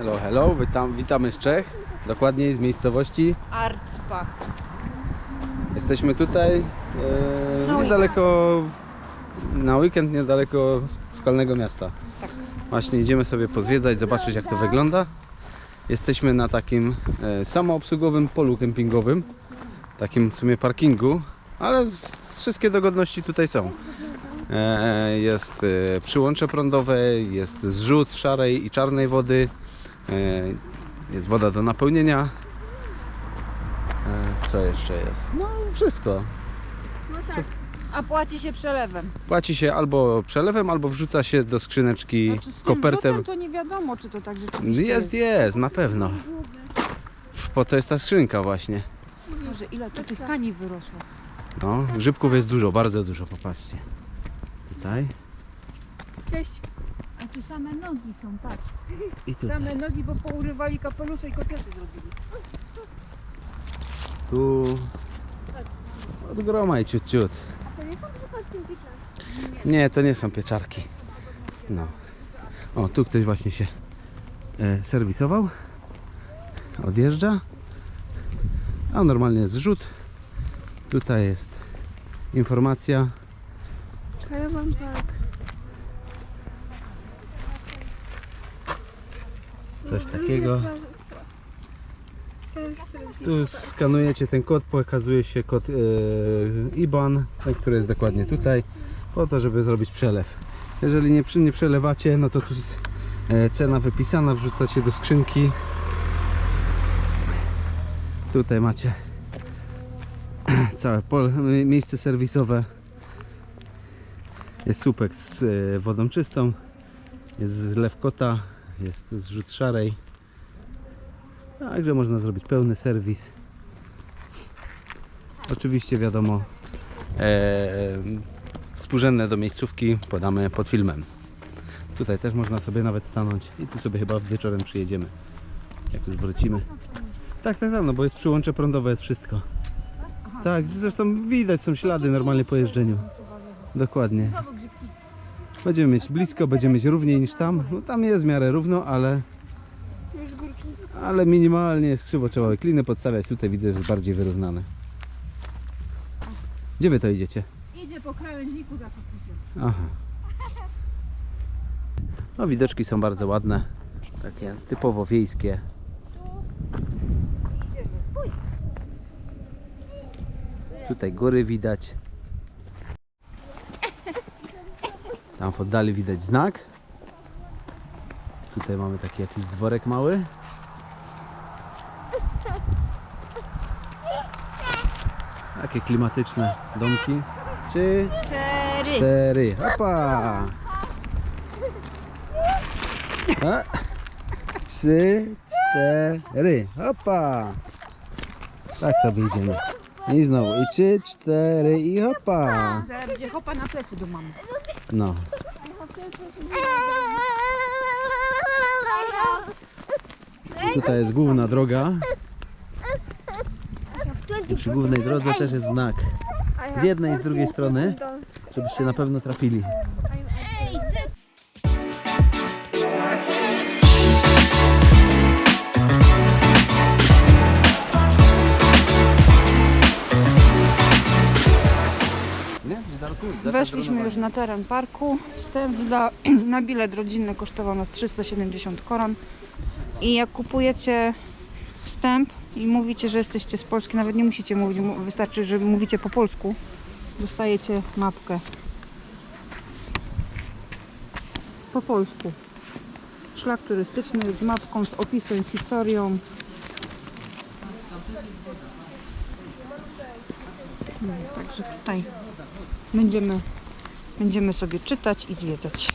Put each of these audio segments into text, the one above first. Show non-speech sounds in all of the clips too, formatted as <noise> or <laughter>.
Hello, hello, Witam, witamy z Czech, dokładniej z miejscowości. Arcpach. Jesteśmy tutaj e, niedaleko, na weekend niedaleko skalnego miasta. Tak. Właśnie idziemy sobie pozwiedzać, zobaczyć jak to wygląda. Jesteśmy na takim e, samoobsługowym polu kempingowym, takim w sumie parkingu, ale wszystkie dogodności tutaj są. E, Jest e, przyłącze prądowe, jest zrzut szarej i czarnej wody, jest woda do napełnienia. E, Co jeszcze jest? No wszystko. No tak. A płaci się przelewem. Płaci się albo przelewem, albo wrzuca się do skrzyneczki Znaczy z tym kopertę. wrzutem to nie wiadomo, czy to tak rzeczywiście Jest, jest, na pewno. Po to jest ta skrzynka właśnie. Może ile tu tych kani wyrosło. No, grzybków jest dużo, bardzo dużo, popatrzcie. Tutaj Cześć. Tu same nogi są, patrz. i tutaj. Same nogi, bo pourywali kapelusze i kotlety zrobili. Tu od groma i ciut ciut. To nie są przypadkiem pieczarki. Nie, to nie są pieczarki. No. O, tu ktoś właśnie się e, serwisował. Odjeżdża. A normalnie jest zrzut. Tutaj jest informacja. Park. Coś takiego. Tu skanujecie ten kod, pokazuje się kod e, IBAN, ten, który jest dokładnie tutaj, po to, żeby zrobić przelew. Jeżeli nie, nie przelewacie, no to tu jest e, cena wypisana, wrzucacie do skrzynki. Tutaj macie <clears throat> całe pole, miejsce serwisowe. Jest słupek z e, wodą czystą, jest zlew kota, jest zrzut szarej. Także można zrobić pełny serwis. Oczywiście wiadomo, e, współrzędne do miejscówki podamy pod filmem. Tutaj też można sobie nawet stanąć i tu sobie chyba wieczorem przyjedziemy, jak już wrócimy. Tak, tak, tak, no bo jest przyłącze prądowe, jest wszystko. Tak, zresztą widać są ślady normalnie po jeżdżeniu. Dokładnie. Będziemy mieć blisko, będziemy mieć równiej niż tam. No tam jest w miarę równo, ale ale minimalnie jest krzywo trzeba kliny podstawiać. Tutaj widzę, że jest bardziej wyrównane. Gdzie wy to idziecie? Idzie po krawężniku za podpisem. Aha. No widoczki są bardzo ładne. Takie typowo wiejskie. Tutaj góry widać. Tam w oddali widać znak. Tutaj mamy taki jakiś dworek mały. Takie klimatyczne domki. Czy Cztery. Cztery. Opa! A. Trzy, cztery. Opa! Tak sobie idziemy. I znowu. I trzy, cztery i hopa. Zaraz będzie hopa na plecy do mamy. No. Tutaj jest główna droga. I przy głównej drodze też jest znak. Z jednej i z drugiej strony, żebyście na pewno trafili. Weszliśmy już na teren parku. Wstęp <clears throat> na bilet rodzinny kosztował nas 370 koron. I jak kupujecie wstęp i mówicie, że jesteście z Polski, nawet nie musicie mówić, wystarczy, że mówicie po polsku, dostajecie mapkę. Po polsku. Szlak turystyczny z mapką, z opisem, z historią. No, także tutaj będziemy, będziemy sobie czytać i zwiedzać.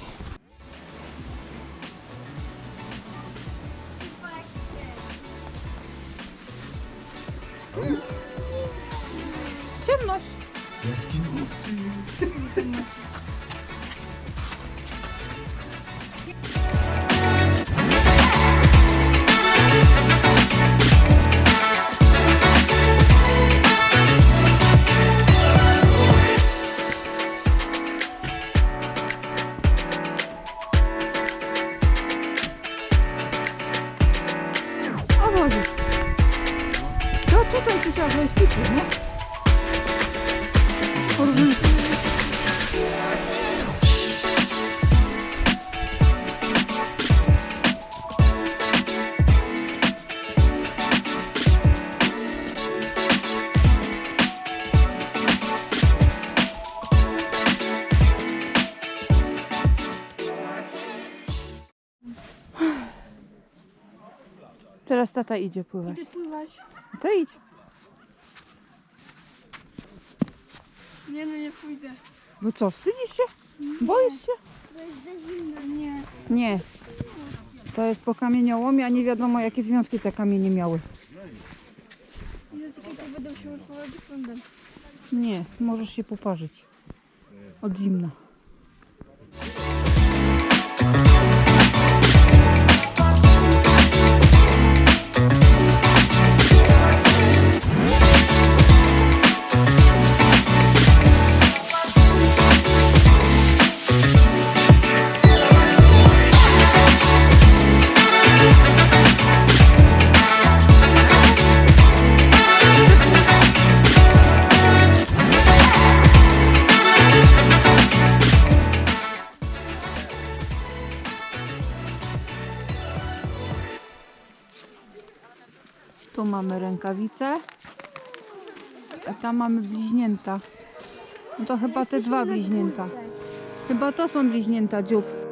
Teraz tata idzie pływać. Idę pływać. To idź. Nie no, nie pójdę. Bo co, wstydzisz się? Boisz się? To jest za zimno. Nie. Nie. To jest po kamieniołomie, a nie wiadomo jakie związki te kamienie miały. Ile tylko będą się odpływać prądem. Nie, możesz się poparzyć. Od zimna. Mamy rękawice. A tam mamy bliźnięta. No to chyba te dwa bliźnięta. Chyba to są bliźnięta dziób.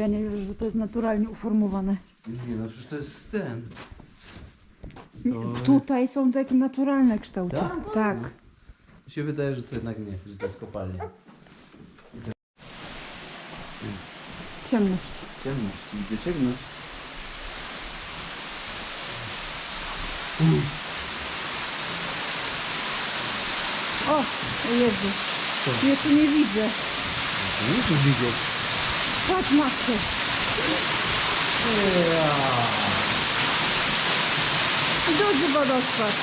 Ja nie wierzę, że to jest naturalnie uformowane. Nie no, przecież to jest ten. To... Tutaj są takie naturalne kształty. Tak? tak. Mi się wydaje, że to jednak nie, że to jest kopalnia. Ciemność. Ciemność, widzę ciemność. O, o Jezu. Ja tu nie widzę. Muszę widzieć. Patrz matkę. Duży wodospad.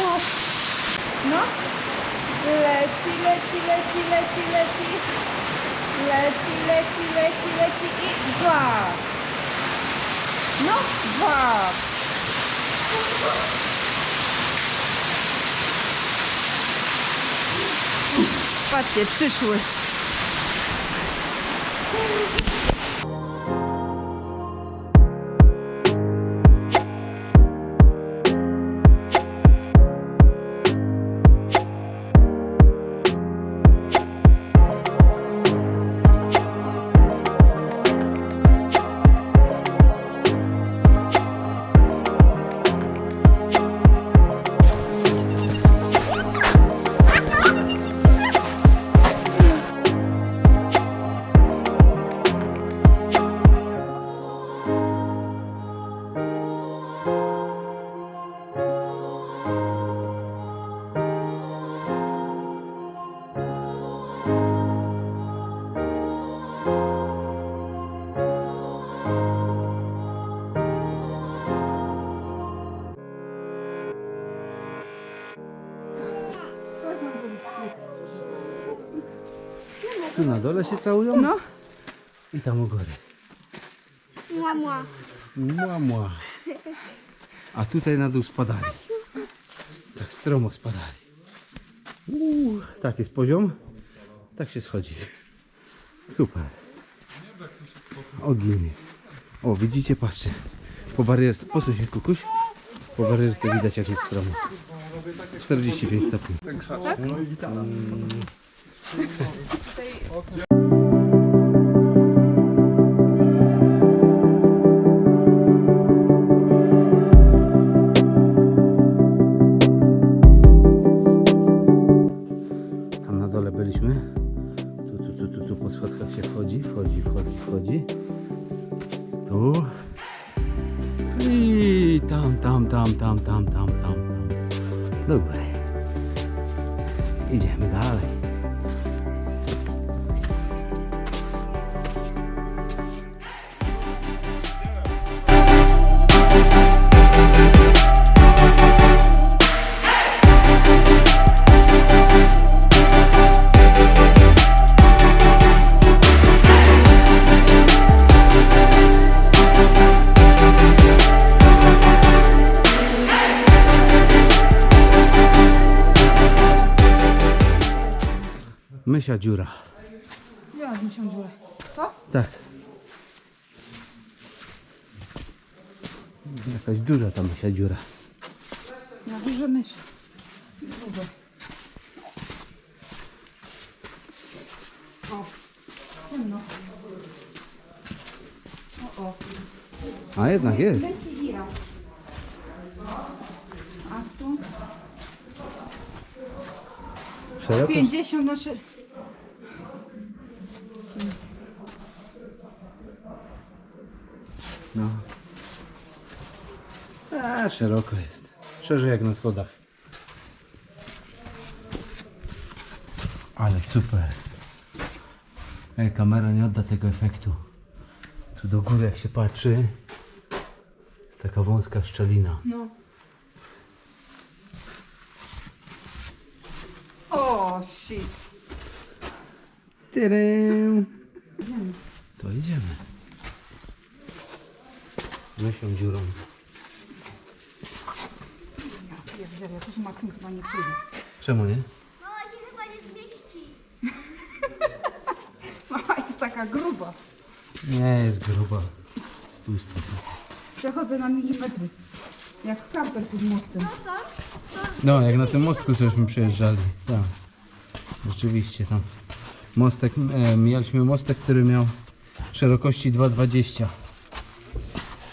O. No. Leci, leci, leci, leci, leci. Leci, leci, leci, leci i dwa. No, dwa. Patrzcie, przyszły. Na dole się całują No. i tam u góry. Mła, mła. Mła, mła. A tutaj na dół spadali. Tak stromo spadali. Uuu, tak jest poziom. Tak się schodzi. Super. Ogień. O, widzicie, patrzcie. Po barierce, po co się kukuś? Po barierce widać jak jest stromo. 45 stopni. Tam ちょっといい。misia dziura. Ja mam dziurę. To? Tak. Jakaś duża ta misia dziura. Na duże. Duże. O. Ciemno. O, o. A jednak jest. A tu? 50 na szeroko jest. Szerzej jak na schodach. Ale super. Ej, kamera nie odda tego efektu. Tu do góry jak się patrzy, jest taka wąska szczelina. No. O, shit. Tyrym. To idziemy. Mysią dziurą. Ja pierdzielę, jakoś Maksym chyba nie przyjdzie. Czemu nie? Mama się chyba nie zmieści. <laughs> Mama jest taka gruba. Nie, jest gruba. Przechodzę na milimetry. Jak kamper pod mostem. No, jak na tym mostku cośmy przejeżdżali. Tak. Rzeczywiście tam. Mostek, e, mijaliśmy mostek, który miał szerokości 2,20.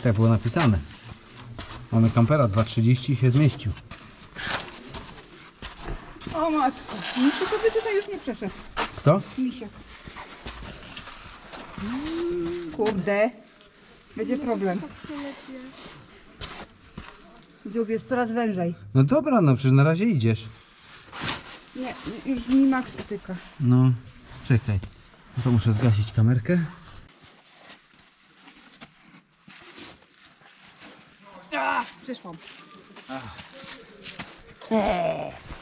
Tak było napisane. Mamy kampera 2,30 i się zmieścił. O matko, Misiu sobie tutaj już nie przeszedł. Kto? Misiek. Kurde. Będzie problem. Dziób jest coraz wężej. No dobra, no przecież na razie idziesz. Nie, już mi Max dotyka. No, czekaj. No to muszę zgasić kamerkę. A, przyszłam. Pożegnaliśmy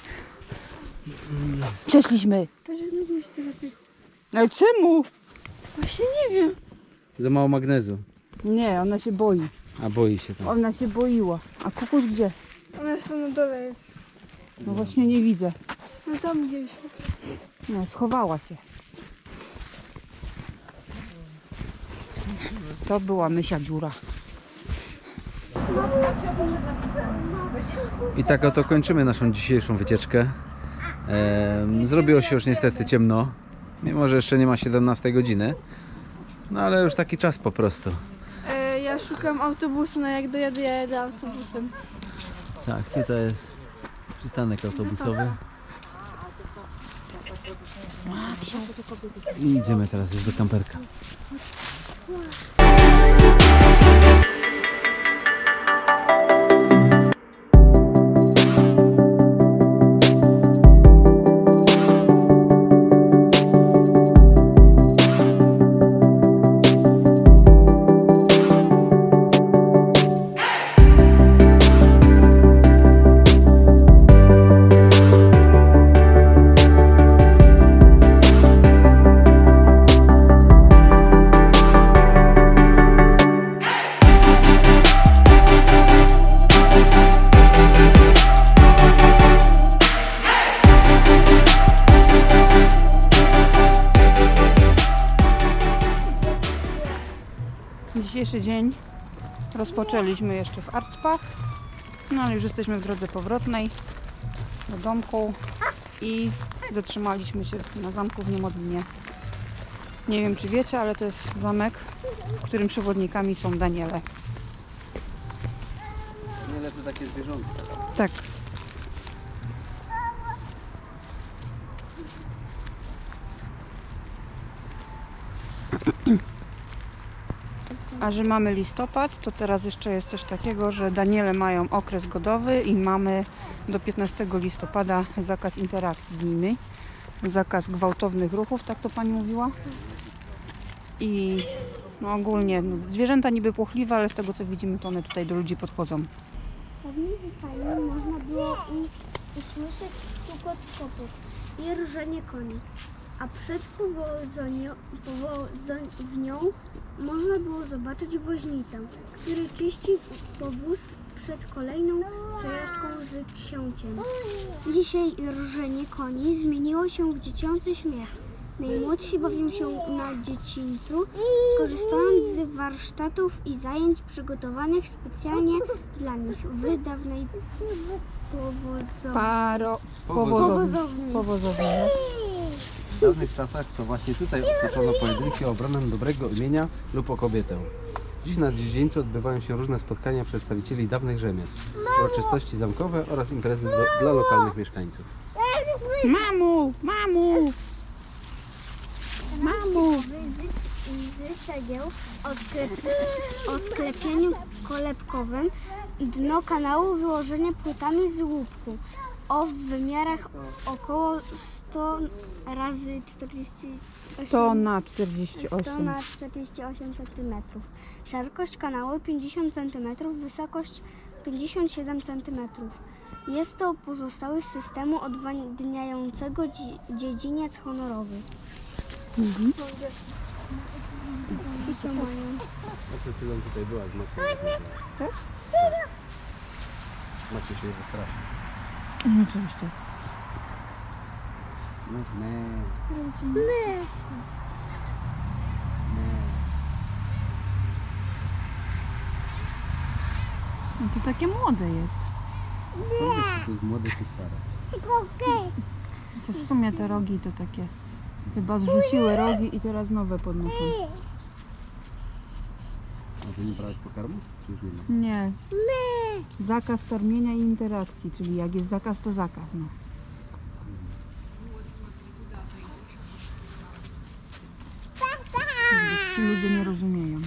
się lepiej. Ale czemu? Właśnie nie wiem. Za mało magnezu. Nie, ona się boi. A boi się tam. Ona się boiła. A kukuś gdzie? Ona są na dole jest. No właśnie nie widzę. No tam gdzieś. No, schowała się. To była mysia dziura. I tak oto kończymy naszą dzisiejszą wycieczkę. Zrobiło się już niestety ciemno, mimo że jeszcze nie ma 17 godziny. No ale już taki czas po prostu. E, ja szukam autobusu, no jak dojadę, ja jadę autobusem. Tak, tutaj jest przystanek autobusowy. I idziemy teraz już do kamperka. Rozpoczęliśmy jeszcze w Arcpach, no ale już jesteśmy w drodze powrotnej do domku i zatrzymaliśmy się na zamku w Niemodlinie. Nie wiem czy wiecie, ale to jest zamek, w którym przewodnikami są Daniele. Nie, to takie zwierzątko. Tak. A że mamy listopad, to teraz jeszcze jest coś takiego, że Daniele mają okres godowy i mamy do 15 listopada zakaz interakcji z nimi. Zakaz gwałtownych ruchów, tak to pani mówiła? I no ogólnie no, zwierzęta niby płochliwe, ale z tego co widzimy, to one tutaj do ludzi podchodzą. Pomiędzy stajami można było usłyszeć stukot kopyt i rżenie koni, a przed powozonią, powozownią można było zobaczyć woźnicę, który czyści powóz przed kolejną przejażdżką z księciem. Dzisiaj rżenie koni zmieniło się w dziecięcy śmiech. Najmłodsi bawią się na dziedzińcu, korzystając z warsztatów i zajęć przygotowanych specjalnie dla nich w dawnej powozowni. Paro... Powozowni. Powozowni. Powozowni. W dawnych czasach to właśnie tutaj toczono pojedynki o obronę dobrego imienia lub o kobietę. Dziś na dziedzińcu odbywają się różne spotkania przedstawicieli dawnych rzemiosł, uroczystości zamkowe oraz imprezy do, dla lokalnych mieszkańców. Mamu! Mamu! Mamu! Cegieł o, sklep, o sklepieniu kolebkowym, dno kanału wyłożenie płytami z łupku o wymiarach około 100 razy 48 100 na 100 48. na 48 cm. Szerokość kanału 50 cm, wysokość 57 cm. Jest to pozostały z systemu odwadniającego dzi- dziedziniec honorowy. Mhm. I co mają? No przed chwilą tutaj była z Maciej. Tak? Maciej się wystraszy. No coś tak. No nie, My. nie. No to takie młode jest. Czy to jest młode czy stare? To w sumie te rogi to takie chyba zrzuciły rogi i teraz nowe podnoszą. A to nie brałeś pokarmu? Czy już nie ma? Nie. Zakaz karmienia i interakcji, czyli jak jest zakaz, to zakaz. No. наші люди не розуміємо.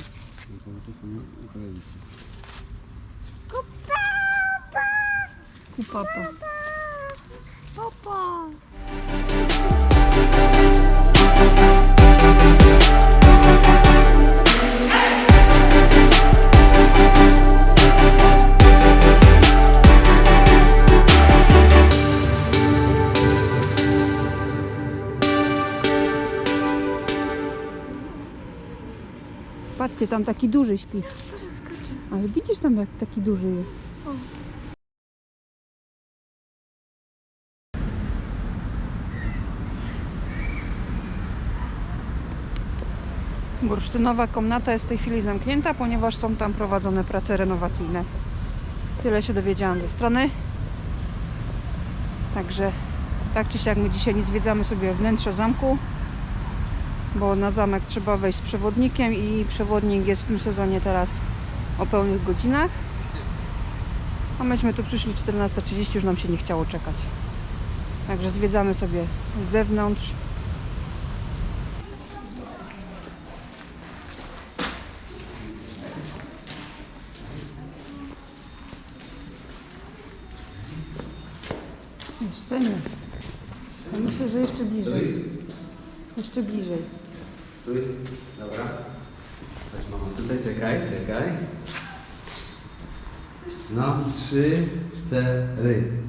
Купапа. Купапа. Tam taki duży śpi. Ale widzisz, tam jak taki duży jest. Bursztynowa komnata jest w tej chwili zamknięta, ponieważ są tam prowadzone prace renowacyjne. Tyle się dowiedziałam ze strony. Także tak czy siak my dzisiaj nie zwiedzamy sobie wnętrza zamku, bo na zamek trzeba wejść z przewodnikiem i przewodnik jest w tym sezonie teraz o pełnych godzinach. A myśmy tu przyszli 14.30, już nam się nie chciało czekać. Także zwiedzamy sobie z zewnątrz. Jeszcze nie. Myślę, że jeszcze bliżej. Jeszcze bliżej. Stój. Dobra. Chodź mama, tutaj czekaj, czekaj. No, trzy, cztery.